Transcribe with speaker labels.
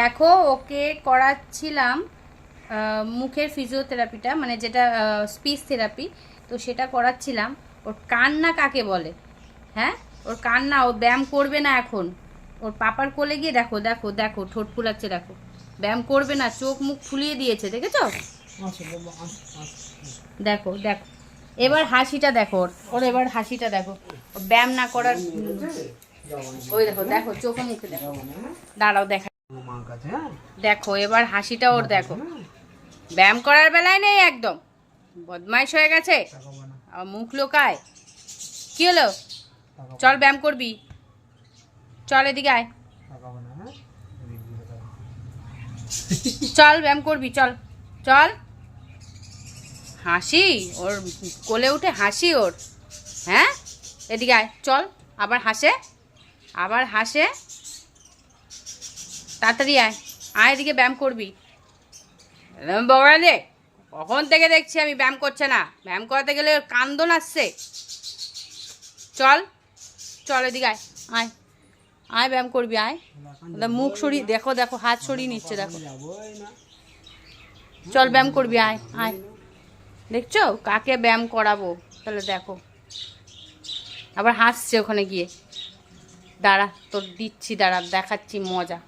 Speaker 1: দেখো, ওকে করাচ্ছিলাম মুখের ফিজিওথেরাপিটা মানে যেটা স্পিচ থেরাপি তো সেটা করাচ্ছিলাম। ওর কান্না কাকে বলে? হ্যাঁ? ওর কান্না, ও ব্যায়াম করবে না এখন। ওর পাপার কোলে গিয়ে দেখো দেখো দেখো, ঠোঁট ফুলাচ্ছে, দেখো। ব্যায়াম করবে না, চোখ মুখ ফুলিয়ে দিয়েছে, দেখেছ? দেখো দেখো। এবার হাসিটা দেখো ওর। ওর এবার হাসিটা দেখো। ব্যায়াম না করার ওই দেখো দেখো, চোখ মুখে দেখো। দাঁড়াও, দেখা দেখো এবার হাসিটা ওর দেখো। ব্যায়াম করার বেলায় নেই একদম। বদমাইশ হয়ে গেছে। মুখ লোকায়। কি হলো? চল ব্যায়াম করবি। চল এদিকে আয়।
Speaker 2: হ্যাঁ।
Speaker 1: চল ব্যায়াম করবি চল। চল। হাসি ওর কোলে উঠে হাসি ওর। হ্যাঁ? এদিকে আয় চল। আবার হাসে। আবার হাসে। তাড়াতাড়ি আয়। আয় এদিকে ব্যায়াম করবি। বগড়া দে কখন থেকে দেখছি আমি ব্যায়াম করছে না? ব্যায়াম করাতে গেলে কান্দন আসছে। চল চল এদিকে আয় আয়। আয় ব্যায়াম করবি, আয়। মুখ সরিয়ে, দেখো দেখো, হাত সরিয়ে নিচ্ছে, দেখো। চল ব্যায়াম করবি, আয় আয়। দেখছ? কাকে ব্যায়াম করাবো? তাহলে দেখো। আবার হাসছে ওখানে গিয়ে। দাঁড়া, তোর দিচ্ছি, দাঁড়া, দেখাচ্ছি মজা।